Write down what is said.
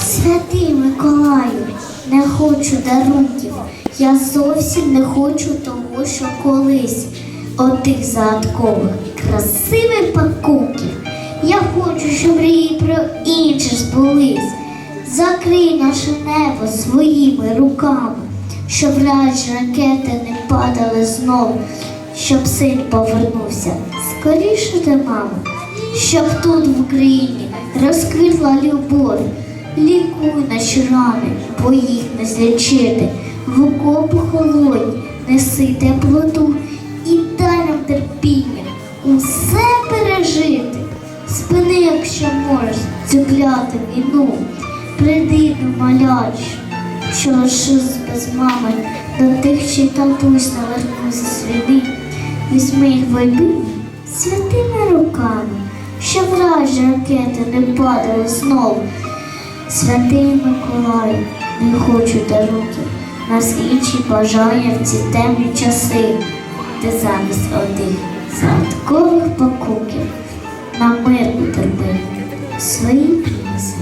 Святий Миколаю, не хочу дарунків. Я зовсім не хочу того, що колись отих загадкових, красивих пакунків. Я хочу, щоб мрії про інше збулись. Закрий наше небо своїми руками, щоб вражі ракети не падали знову, щоб син повернувся скоріше до мами, щоб тут в Україні розквітла любов. Лікуй наші рани, бо їх не злічити. В окопи холодні неси теплоту і дай нам терпіння усе пережити. Спини, якщо можеш, цю війну. Прийди до маляч, що лишилась без мами, до тих, чий татусь навернувся війни. Візьми їх в обійми святими руками, щоб вражі ракети не падали знову. Святий Миколаю, не хочу дарунків, нас інші бажає в ці темні часи, де замість одних садкових пакунків на мир утерпи свої принеси.